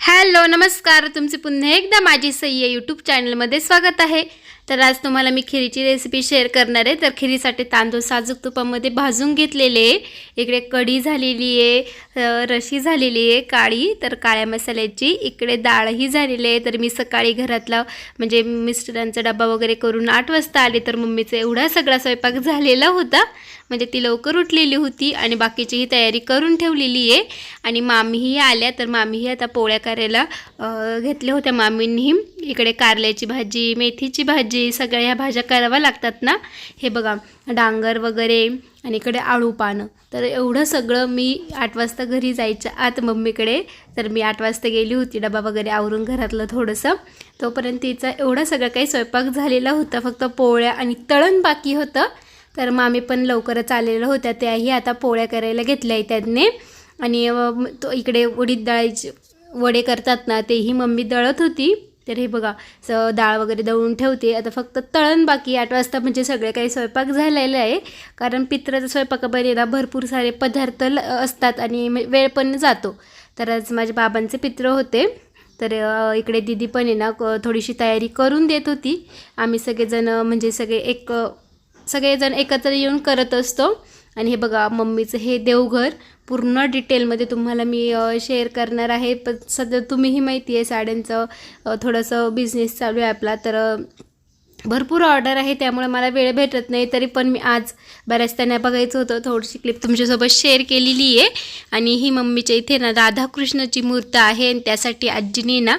Hello नमस्कार. तुमचे पुन्हा एकदा माझी सय्या यूट्यूब चॅनलमध्ये स्वागत आहे. तर आज तुम्हाला मी खिरीची रेसिपी शेअर करणार आहे. तर खिरीसाठी तांदूळ साजूक तुपामध्ये भाजून घेतलेले आहे. इकडे कढी झालेली आहे रशी झालेली आहे काळी तर काळ्या मसाल्याची. इकडे डाळही झालेली आहे. तर मी सकाळी घरातला म्हणजे मिस्टरांचा डबा वगैरे करून आठ वाजता आले तर मम्मीचा एवढा सगळा स्वयंपाक झालेला होता. म्हणजे ती लवकर उठलेली होती आणि बाकीचीही तयारी करून ठेवलेली आहे. आणि मामीही आल्या तर मामीही आता पोळ्या करायला घेतल्या होत्या मामींनी. इकडे कारल्याची भाजी मेथीची भाजी सगळ्या ह्या भाज्या कराव्या लागतात ना हे बघा डांगर वगैरे आणि इकडे आळू पानं. तर एवढं सगळं मी आठ वाजता घरी जायच्या आत मम्मीकडे तर मी आठ वाजता गेली होती डबा वगैरे आवरून घरातलं थोडंसं. तोपर्यंत तिचा एवढा सगळं काही स्वयंपाक झालेला होता फक्त पोळ्या आणि तळण बाकी होतं. तर मामी पण लवकरच आलेल्या होत्या त्याही आता पोळ्या करायला घेतल्या आहे त्यांनी. आणि तो इकडे उडीद डाळीचे वडे करतात ना तेही मम्मी दळत होती. तर हे बघा स डाळ वगैरे दळून ठेवते. आता फक्त तळण बाकी आठ वाजता म्हणजे सगळे काही स्वयंपाक झालेला आहे. कारण पित्राचा स्वयंपाकामध्ये ना भरपूर सारे पदार्थ ल- असतात आणि वेळ पण जातो. तर आज माझ्या बाबांचे पित्र होते. तर इकडे दिदी पण आहे ना क- थोडीशी तयारी करून देत होती. आम्ही सगळेजण म्हणजे सगळे एक सगळेजण एकत्र येऊन करत असतो. आणि हे बघा मम्मीचं हे देवघर पूर्ण डिटेलमध्ये तुम्हाला मी शेअर करणार आहे. पण सध्या तुम्हीही माहिती आहे साड्यांचं थोडंसं बिझनेस चालू आहे आपला. तर भरपूर ऑर्डर आहे त्यामुळे मला वेळ भेटत नाही. तरी पण मी आज बऱ्याच त्यांना बघायचं होतं. थोडीशी क्लिप तुमच्यासोबत शेअर केलेली आहे. आणि ही मम्मीच्या इथे ना राधाकृष्णाची मूर्त आहे. आणि त्यासाठी आजीने ना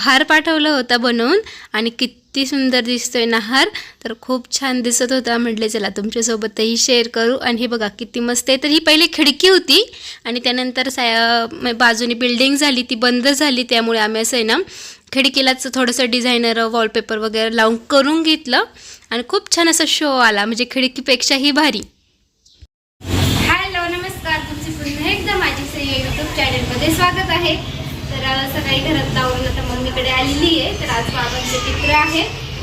हार पाठवला होता बनवून. आणि किती किती सुंदर दिसतोय ना हार. तर खूप छान दिसत होता. म्हटले चला तुमच्यासोबतही शेअर करू. आणि हे बघा किती मस्त आहे. तर ही पहिले खिडकी होती. आणि त्यानंतर साया बाजूने बिल्डिंग झाली ती बंद झाली. त्यामुळे आम्ही असं आहे ना खिडकीलाच थोडंसं डिझायनर वॉलपेपर वगैरे लावून करून घेतलं. आणि खूप छान असा शो आला. म्हणजे खिडकीपेक्षाही भारी. हॅलो नमस्कार. तुमचे पुन्हा एकदा माझी युट्यूब चॅनलमध्ये स्वागत आहे. सकाळी घरात लावून आता मम्मीकडे आलेली आहे तर आज बाबांचे चित्र आहे.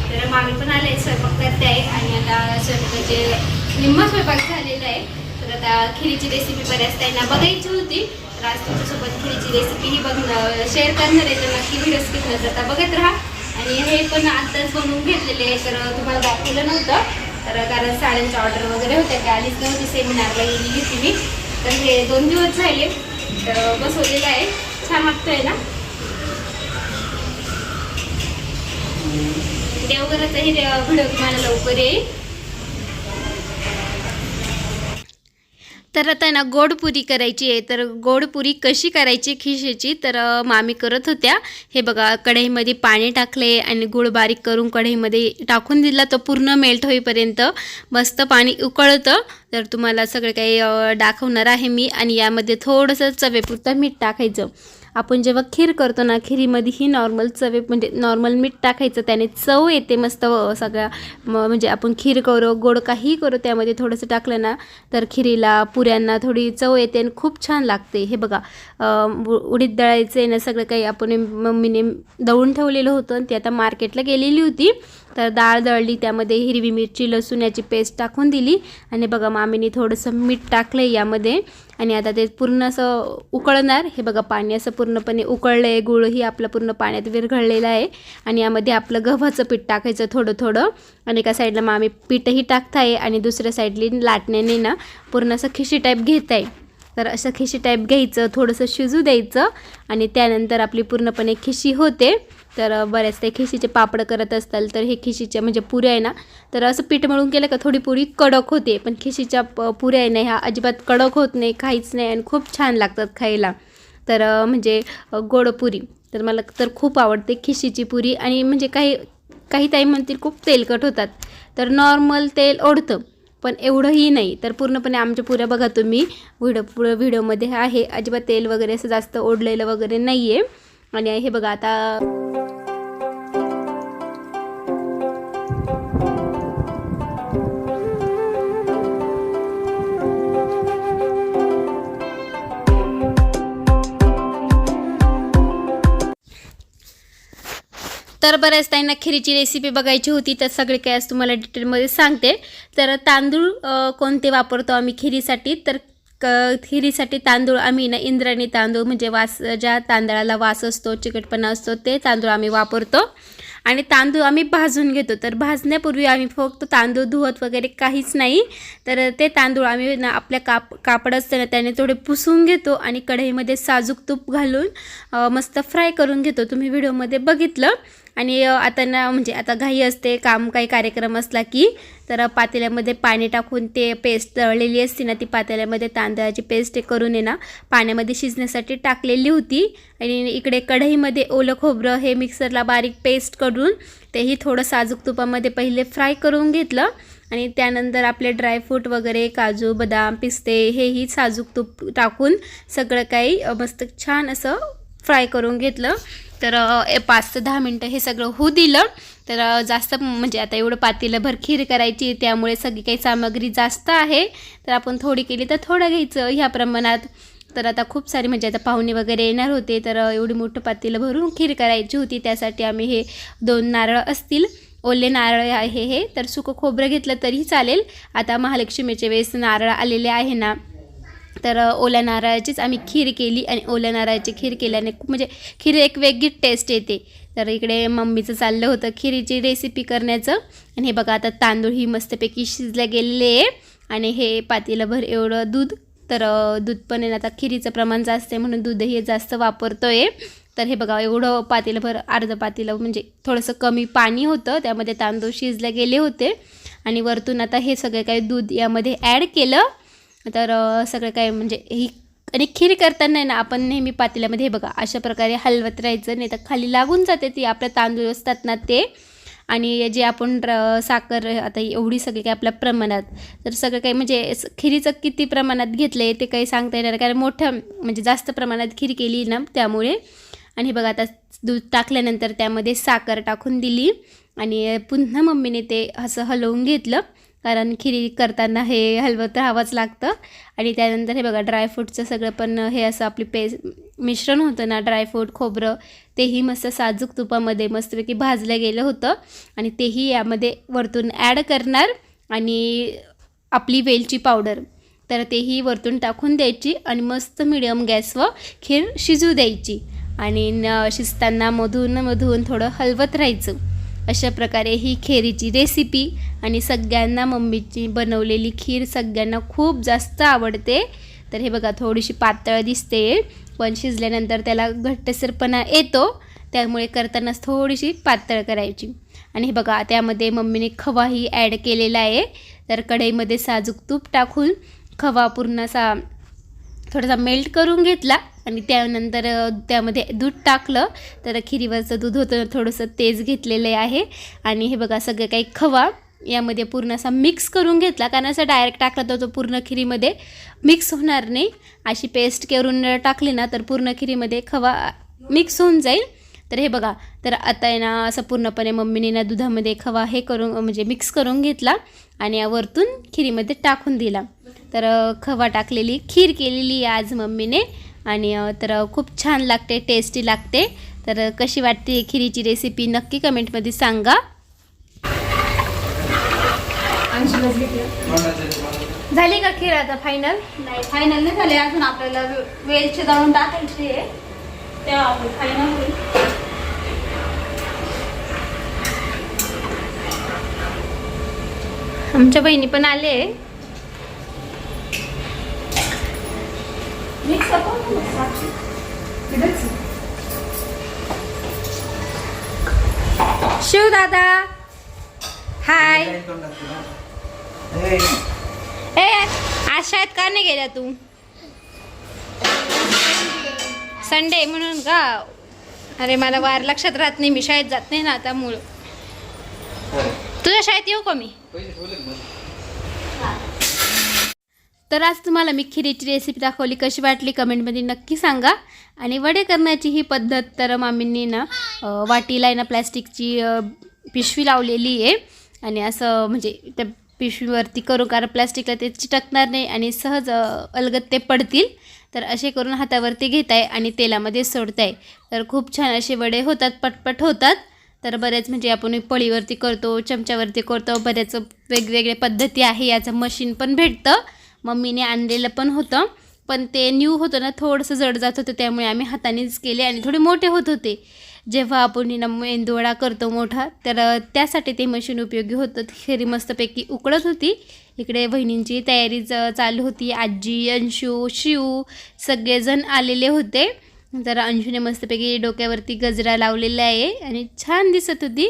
तर मामी पण आले स्वयंपाक करते आहे आणि आता स्वयंपाकाचे निम्मा स्वयंपाक झालेला आहे. तर आता खिरीची रेसिपी बऱ्याच त्यांना बघायची होती. तर आज तुमच्यासोबत खिरीची रेसिपी ही बघणं शेअर करणार आहे. तर नक्की व्हिडिओ स्किप न करता बघत राहा. आणि हे पण आत्ताच बनवून घेतलेले आहे तर तुम्हाला दाखवलं नव्हतं. तर कारण साड्यांच्या ऑर्डर वगैरे होत्या त्या आलीच नव्हती. सेमिनारला गेलेली होती मी. तर हे दोन दिवस झाले तर बसवलेलं आहे. छान वाटतंय ना? देवघराचाही व्हिडिओ तुम्हाला लवकर येईल तर आता ना गोडपुरी करायची आहे. तर गोडपुरी कशी करायची खिशेची? तर मामी करत होत्या. हे बघा कढईमध्ये पाणी टाकले आणि गुळ बारीक करून कढईमध्ये टाकून दिला. तो पूर्ण मेल्ट होईपर्यंत मस्त पाणी उकळतं. तर तुम्हाला सगळं काही दाखवणार आहे मी. आणि यामध्ये थोडंसं चवेपुरतं मीठ टाकायचं. आपण जेव्हा खीर करतो ना खिरीमध्येही नॉर्मल चवे म्हणजे नॉर्मल मीठ टाकायचं त्याने चव येते मस्त सगळ्या म- म्हणजे आपण खीर करू गोड काही करू त्यामध्ये थोडंसं टाकलं ना तर खिरीला पुऱ्यांना थोडी चव येते आणि खूप छान लागते. हे बघा उ- उडीद दळायचे ना सगळं काही आपण मम्मीने दळून ठेवलेलं होतं आणि ती आता मार्केटला गेलेली होती. तर डाळ दळली त्यामध्ये हिरवी मिरची लसूण याची पेस्ट टाकून दिली. आणि बघा मामीने थोडंसं मीठ टाकलं आहे यामध्ये. आणि आता ते पूर्ण असं उकळणार. हे बघा पाणी असं पूर्णपणे उकळलं आहे गुळही आपलं पूर्ण पाण्यात विरघळलेलं आहे. आणि यामध्ये आपलं गव्हाचं पीठ टाकायचं थोडं थोडं. आणि एका साईडला मामी पीठही टाकताय. आणि दुसऱ्या साईडली लाटण्याने ना पूर्ण असं खिशी टाईप घेत आहे तर असं खिशी टाईप घ्यायचं थोडंसं शिजू द्यायचं. आणि त्यानंतर आपली पूर्णपणे खिशी होते. तर बऱ्याच ते खिशीचे पापड करत असताल तर हे खिशीचे म्हणजे पुऱ्या आहे ना तर असं पीठ मळून केलं का थोडी पुरी कडक होते पण खिशीच्या प- पुऱ्या आहे ना ह्या अजिबात कडक होत नाही काहीच नाही आणि खूप छान लागतात खायला. तर म्हणजे गोड पुरी. तर मला तर खूप आवडते खिशीची पुरी आणि म्हणजे काही काही ताई म्हणतील खूप तेलकट होतात. तर नॉर्मल तेल ओढतं पण एवढंही नाही. तर पूर्णपणे आमच्या पुऱ्या बघा तुम्ही व्हिडिओ पुढं व्हिडिओमध्ये आहे अजिबात तेल वगैरे असं जास्त ओढलेलं वगैरे नाही आहे आणि हे बघा आता तर बऱ्याच त्यांना खिरीची रेसिपी बघायची होती तर सगळे काय आज तुम्हाला डिटेलमध्ये सांगते. तर तांदूळ कोणते वापरतो आम्ही खिरीसाठी? तर क खिरीसाठी तांदूळ आम्ही ना इंद्रायणी तांदूळ म्हणजे वास ज्या तांदळाला वास असतो चिकटपणा असतो ते तांदूळ आम्ही वापरतो. आणि तांदूळ आम्ही भाजून घेतो. तर भाजण्यापूर्वी आम्ही फक्त तांदूळ धुवत वगैरे काहीच नाही. तर ते तांदूळ आम्ही ना आपल्या काप कापड असते ना त्याने थोडे पुसून घेतो आणि कढईमध्ये साजूक तूप घालून मस्त फ्राय करून घेतो. तुम्ही व्हिडिओमध्ये बघितलं. आणि आता ना म्हणजे आता घाई असते काम काही कार्यक्रम असला की तर पातेल्यामध्ये पाणी टाकून ते पेस्ट तळलेली असते ना ती पातेल्यामध्ये तांदळाची पेस्ट करून आहे ना पाण्यामध्ये शिजण्यासाठी टाकलेली होती. आणि इकडे कढईमध्ये ओलं खोबरं हे मिक्सरला बारीक पेस्ट करून तेही थोडं साजूक तुपामध्ये पहिले फ्राय करून घेतलं. आणि त्यानंतर आपले ड्रायफ्रूट वगैरे काजू बदाम पिस्ते हेही साजूक तूप टाकून सगळं काही मस्त छान असं फ्राय करून घेतलं. तर पाच ते दहा मिनटं हे सगळं होऊ दिलं. तर जास्त म्हणजे आता एवढं पातेलंभर खीर करायची त्यामुळे सगळी काही सामग्री जास्त आहे. तर आपण थोडी केली तर थोडं घ्यायचं ह्या प्रमाणात. तर आता खूप सारी म्हणजे आता पाहुणे वगैरे येणार होते. तर एवढी मोठं पातेलं भरून खीर करायची होती. त्यासाठी आम्ही हे दोन नारळ असतील. ओले नारळ आहे हे. तर सुकं खोबरं घेतलं तरीही चालेल. आता महालक्ष्मीचे वेळेस नारळ आलेले आहे ना. तर ओल्या नारळाचीच आम्ही खीर केली आणि ओल्या नारळाची खीर केल्याने खूप म्हणजे खीर एक वेगळी टेस्ट येते. तर इकडे मम्मीचं चाललं होतं खिरीची रेसिपी करण्याचं. आणि हे बघा आता तांदूळ ही मस्तपैकी शिजले गेलेले आहे. आणि हे पातेलंभर एवढं दूध. तर दूध पण आहे ना आता खिरीचं प्रमाण जास्त आहे म्हणून दूधही जास्त वापरतो आहे तर हे बघा एवढं पातेलंभर अर्ध पातेलं म्हणजे थोडंसं कमी पाणी होतं. त्यामध्ये तांदूळ शिजले गेले होते. आणि वरतून आता हे सगळं काही दूध यामध्ये ॲड केलं. तर सगळं काय म्हणजे ही आणि खीर करताना आहे ना आपण नेहमी पातेल्यामध्ये हे बघा अशा प्रकारे हलवत राहायचं नाही तर खाली लागून जाते ती आपल्या तांदूळ असतात ना ते. आणि जे आपण र- साखर आता एवढी सगळी काही आपल्या प्रमाणात. तर सगळं काही म्हणजे खिरीचं किती प्रमाणात घेतलं आहे ते काही सांगता येणार कारण मोठं म्हणजे जास्त प्रमाणात खीर केली ना त्यामुळे. आणि हे बघा आता दूध टाकल्यानंतर त्यामध्ये साखर टाकून दिली. आणि पुन्हा मम्मीने ते असं हलवून घेतलं. कारण खिरी करताना हे हलवत राहावंच लागतं. आणि त्यानंतर हे बघा ड्रायफ्रूटचं सगळं पण हे असं आपली पेस्ट मिश्रण होतं ना ड्रायफ्रूट खोबरं तेही मस्त साजूक तुपामध्ये मस्तपैकी भाजलं गेलं होतं. आणि तेही यामध्ये वरतून ॲड करणार आणि आपली वेलची पावडर तर तेही वरतून टाकून द्यायची आणि मस्त मिडियम गॅसवर खीर शिजू द्यायची. आणि न शिजताना मधून मधून थोडं हलवत राहायचं. अशा प्रकारे ही खिरीची रेसिपी आणि सगळ्यांना मम्मीची बनवलेली खीर सगळ्यांना खूप जास्त आवडते. तर हे बघा थोडीशी पातळ दिसते पण शिजल्यानंतर त्याला घट्टसरपणा येतो. त्यामुळे करतानाच थोडीशी पातळ करायची. आणि हे बघा त्यामध्ये मम्मीने खवाही ॲड केलेला आहे. तर कढईमध्ये साजूक तूप टाकून खवा पूर्ण असा थोडासा मेल्ट करून घेतला आणि त्यानंतर त्यामध्ये दूध टाकलं. तर खिरीवरचं दूध होतं थोडंसं तेज घेतलेलं आहे. आणि हे बघा सगळं काही खवा यामध्ये पूर्ण असा मिक्स करून घेतला. कारण असं डायरेक्ट टाकला तर तो पूर्ण खिरीमध्ये मिक्स होणार नाही. अशी पेस्ट करून टाकली ना तर पूर्ण खिरीमध्ये खवा मिक्स होऊन जाईल. तर हे बघा तर आता आहे ना असं पूर्णपणे मम्मीने ना दुधामध्ये खवा हे करून म्हणजे मिक्स करून घेतला आणि या वरतून खिरीमध्ये टाकून दिला. तर खवा टाकलेली खीर केलेली आहे आज मम्मीने. आणि तर खूप छान लागते टेस्टी लागते. तर कशी वाटते खिरीची रेसिपी नक्की कमेंटमध्ये सांगा. झाली का खीर आता फायनल नाही फायनल नाही झाले. अजून आपल्याला वेलची दळून टाकायची आहे. तेव्हा आपलं फायनल होईल. आमच्या बहिणी पण आले मिक्स करून साक्षी शिव दादा. हाय ए आज शाळेत का नाही गेल्या तू? संडे म्हणून का? अरे मला वार लक्षात राहत नाही. मी शाळेत जात नाही ना आता मूळ तुझ्या शाळेत येऊ का मी? तर आज तुम्हाला मी खिरीची रेसिपी दाखवली. कशी वाटली कमेंटमध्ये नक्की सांगा. आणि वडे करण्याची ही पद्धत तर मामींनी ना वाटीला आहे ना प्लॅस्टिकची पिशवी लावलेली आहे. आणि असं म्हणजे त्या पिशवीवरती करू कारण प्लॅस्टिकला ते चिटकणार नाही आणि सहज अं, अलगद ते पडतील. तर असे करून हातावरती घेताय आणि तेलामध्ये सोडताय. तर खूप छान असे वडे होतात पटपट होतात. तर बऱ्याच म्हणजे आपण पळीवरती करतो चमच्यावरती करतो. बऱ्याच वेगवेगळ्या पद्धती आहे याचं मशीन पण भेटतं. मम्मीने आणलेलं पण होतं. पण ते न्यू होतं ना थोडंसं जड जात होतं त्यामुळे आम्ही हातानेच केले आणि थोडे मोठे होत होते. जेव्हा आपण ना मेंदूवडा करतो मोठा तर त्यासाठी ते मशीन उपयोगी होतं. खरी मस्तपैकी उकळत होती. इकडे बहिणींची तयारी च- चालू होती. आजी अंशू शिव सगळेजण आलेले होते. तर अंशूने मस्तपैकी डोक्यावरती गजरा लावलेला आहे आणि छान दिसत होती.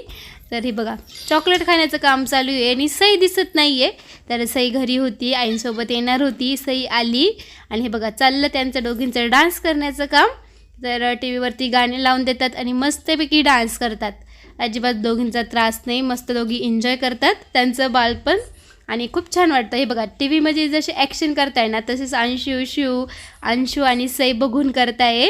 तर हे बघा चॉकलेट खाण्याचं काम चालू आहे आणि सई दिसत नाही आहे तर सई घरी होती आईंसोबत येणार होती सई आली आणि हे बघा चाललं त्यांचं दोघींचं डान्स करण्याचं काम. तर टी व्हीवरती गाणे लावून देतात आणि मस्तपैकी डान्स करतात. अजिबात दोघींचा त्रास नाही मस्त दोघी एन्जॉय करतात त्यांचं बालपण. आणि खूप छान वाटतं. हे बघा टी व्हीमध्ये जसे ॲक्शन करताय ना तसेच अंशू शिव अंशू आणि सई बघून करताय.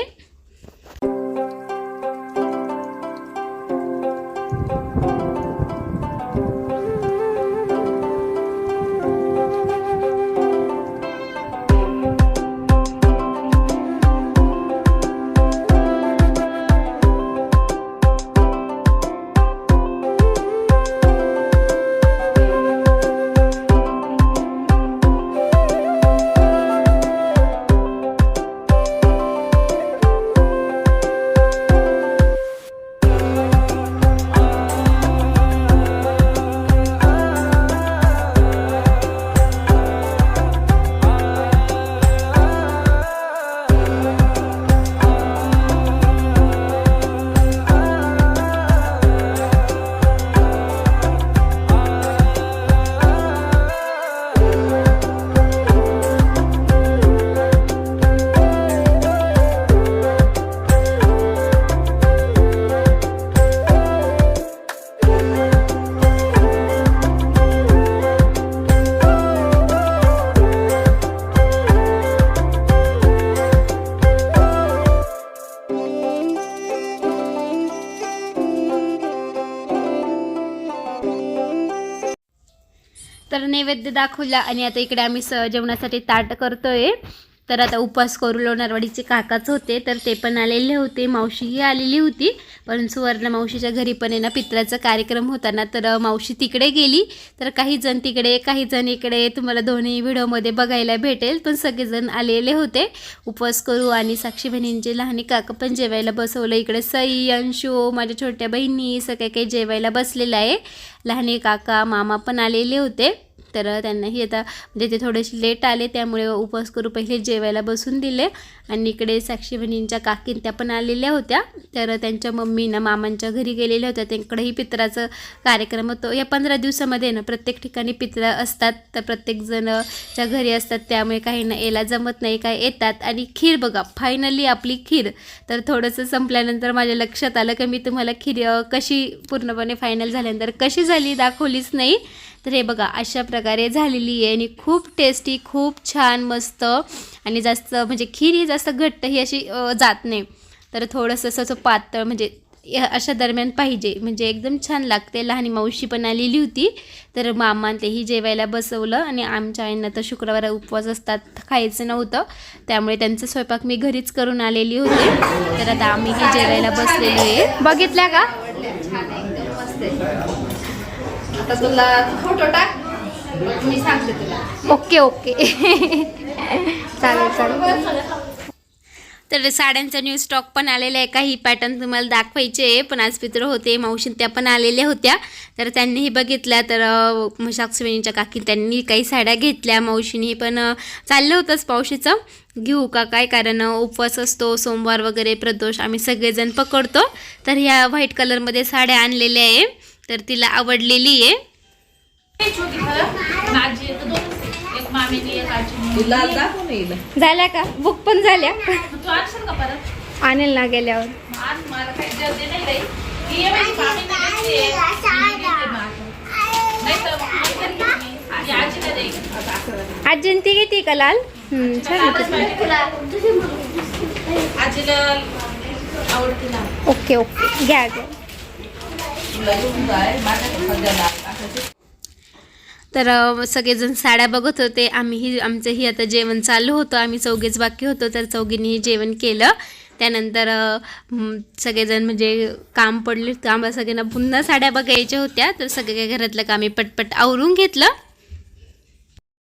तर नैवेद्य दाखवला आणि आता इकडे आम्ही स जेवणासाठी ताट करतोय. तर आता उपवास करू लोणारवाडीचे काकाच होते तर ते पण आलेले होते. मावशीही आलेली होती पण सुवर्ण मावशीच्या घरी पण आहे ना पित्राचा कार्यक्रम होता ना तर मावशी तिकडे गेली. तर काही जण तिकडे काही जण इकडे. तुम्हाला दोन्ही व्हिडिओमध्ये बघायला भेटेल पण सगळेजण आलेले होते. उपवास करू आणि साक्षी बहिणींचे लहान काका पण जेवायला बसवलं. इकडे सई अंशू माझ्या छोट्या बहिणी सगळे काही जेवायला बसलेलं आहे. लहाने काका मामा पण आलेले होते. तर त्यांनाही आता म्हणजे ते थोडेसे लेट आले त्यामुळे उपवास करू पहिले जेवायला बसून दिले. आणि इकडे साक्षी बहिणींच्या काकीन त्या पण आलेल्या होत्या. तर त्यांच्या मम्मीनं मामांच्या घरी गेलेल्या होत्या. त्यांकडेही पित्राचं कार्यक्रम होतो. या पंधरा दिवसामध्ये ना प्रत्येक ठिकाणी पित्र असतात. तर प्रत्येकजणच्या घरी असतात. त्यामुळे काही ना यायला जमत नाही काय येतात. आणि खीर बघा फायनली आपली खीर. तर थोडंसं संपल्यानंतर माझ्या लक्षात आलं की मी तुम्हाला खीर कशी पूर्णपणे फायनल झाल्यानंतर कशी झाली दाखवलीच नाही. तर हे बघा अशा प्रकारे झालेली आहे आणि खूप टेस्टी खूप छान मस्त आणि जास्त म्हणजे खीर ही जास्त घट्ट ही अशी जात नाही. तर थोडंसं असं पातळ म्हणजे अशा दरम्यान पाहिजे. म्हणजे एकदम छान लागते. लहान मावशी पण आलेली होती. तर मामान तेही जेवायला बसवलं आणि आमच्या आईंना तर शुक्रवार उपवास असतात खायचं नव्हतं. त्यामुळे त्यांचा स्वयंपाक मी घरीच करून आलेली होती. तर आता आम्हीही जेवायला बसलेलो आहे. बघितल्या का? आता तुला फोटो टाक. मी सांगते तुला. Okay okay. चालेल चालेल. तर साड्यांचा न्यू स्टॉक पण आलेला आहे. काही पॅटर्न तुम्हाला दाखवायचे आहे पण आज पित्र होते मावशी त्या पण आलेल्या होत्या. तर त्यांनीही बघितल्या तर अं, काकी त्यांनी काही साड्या घेतल्या. मावशीनी पण चाललं होतंच मावशीचं. घेऊ का काय कारण उपवास असतो सोमवार वगैरे प्रदोष आम्ही सगळेजण पकडतो. तर ह्या व्हाईट कलरमध्ये साड्या आणलेल्या आहे. तर तिला आवडलेली आहे. झाल्या का? बुक पण झाल्या. तू आणशील का परत? आणेल ना गेल्यावर. आज मला काही जल्दी नाही राहील ही आहे माझी मामीने घेतली आहे. मी घेते मग आता. नाही तर मग तरी घेते मी. आणि आजीला देईन. आजीन ती घेते का लाल? Okay okay. घ्या घ्या तुला घेऊन जाय माझ्या सध्याला असं तर सगळेजण साड्या बघत होते. आम्हीही आमचंही आता जेवण चालू होतं. आम्ही चौघेच बाकी होतो. तर चौघींनीही जेवण केलं. त्यानंतर सगळेजण म्हणजे काम पडले. काम सगळ्यांना पुन्हा साड्या बघायच्या होत्या. तर सगळ्या घरातलं काम पटपट आवरून घेतलं.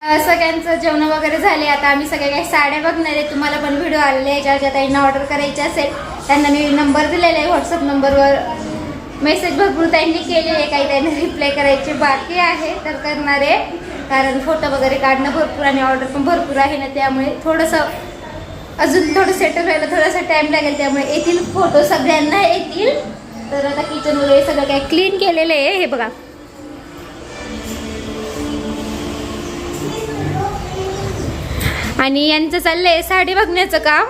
सगळ्यांचं जेवण वगैरे झाले. आता आम्ही सगळ्या काही साड्या बघणार आहे. तुम्हाला पण व्हिडिओ आलेले आहे. ज्या ज्या ताईंना ऑर्डर करायची असेल त्यांना मी नंबर दिलेला आहे. व्हॉट्सअप नंबरवर मेसेज भरपूर त्यांनी केलेले आहे. काही त्यांना रिप्लाय करायचे बाकी आहे. तर करणार आहे. कारण फोटो वगैरे काढणं भरपूर आणि ऑर्डर पण भरपूर आहे ना त्यामुळे थोडंसं अजून थोडं सेटल व्हायला थोडासा टाइम लागेल. त्यामुळे येतील फोटो सगळ्यांना येतील. तर आता किचन वगैरे सगळं काही क्लीन केलेलं आहे. हे बघा. आणि यांचं चाललंय साडी बघण्याचं काम.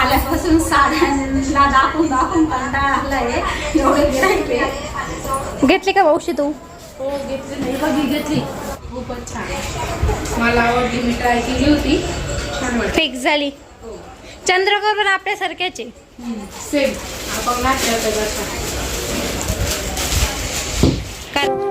आल्यापासून साड्यांना दाखवून दाखवून कंटाळा आलाय. एवढे गिरायके घेतले का मावशी तू? हो घेतली. नाही बघी घेतली. खूपच छान. मला आवडली मी ट्राय केली होती. छान फिक्स झाली. चंद्रकोर पण आपल्यासारख्याचे. सेम आपण होत्या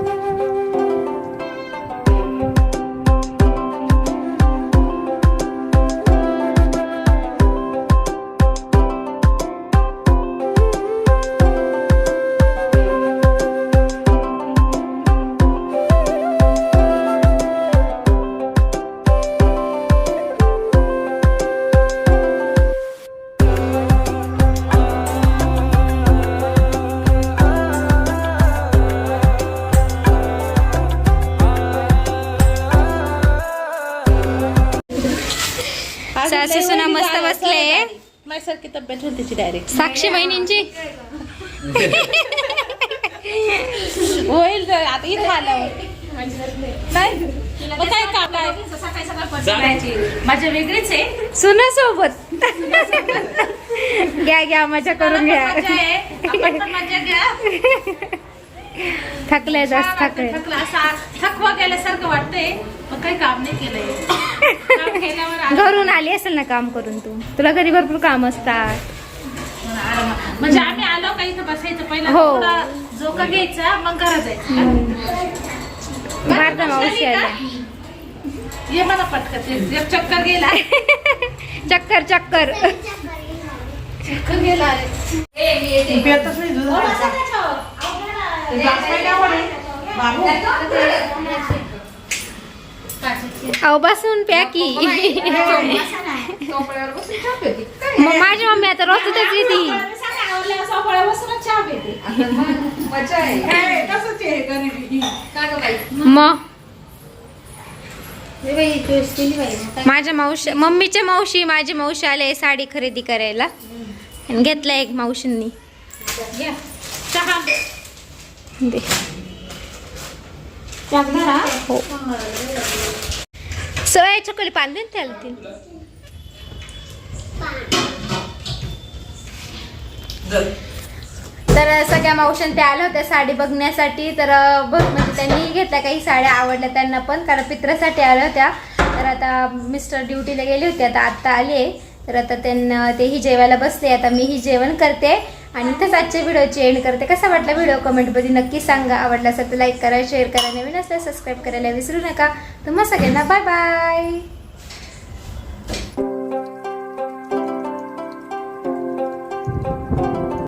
माझ्यासारखी तब्येत होती तिची डायरेक्ट साक्षी बहिणींची होईल आता इथं आल्यावर. नाही मग काय काम काय माझ्या वेगळीच आहे. सुना सोबत घ्या घ्या मजा करून घ्या. आपण पण मजा घ्या. थकले जास्त थकले. थकला. असा थकवा गेल्यासारखं वाटतंय पण काही काम नाही केलंय. घरून आली असेल ना काम करून तू? तुला घरी भरपूर काम असतात. आराम. म्हणजे आम्ही आलो का इथं बसायचं पहिला? हो. थोडा झोका घ्यायचा मग घरात जायचं. भारता मावशी ये मला पटकन एक चक्कर गेला चक्कर चक्कर. चक्कर गेला अहो बसून प्या की मग माझी मम्मी आता रोजच येते मग माझ्या मावशी मम्मीच्या मावशी माझी मावशी आले साडी खरेदी करायला आणि घेतला एक मावशींनी चहा दे. हो? सोया चकोली पांदे त्याला ती तर सगळ्या मावशां त्या आल्या होत्या साडी बघण्यासाठी. तर बघ म्हणजे त्यांनी घेतल्या काही साड्या आवडल्या त्यांना पण कारण पित्रासाठी आल्या होत्या. तर आता मिस्टर ड्युटीला गेले होते आता आत्ता आले तर आता त्यांना तेही जेवायला बसले आता मीही जेवण करते. आणि इथंच आजच्या व्हिडिओची एंड करते. कसा वाटला व्हिडिओ? कमेंटमध्ये नक्की सांगा. आवडला असेल तर लाईक करा शेअर करा. नवीन असल्यास सबस्क्राईब करायला विसरू नका. तुम्हा सगळ्यांना बाय बाय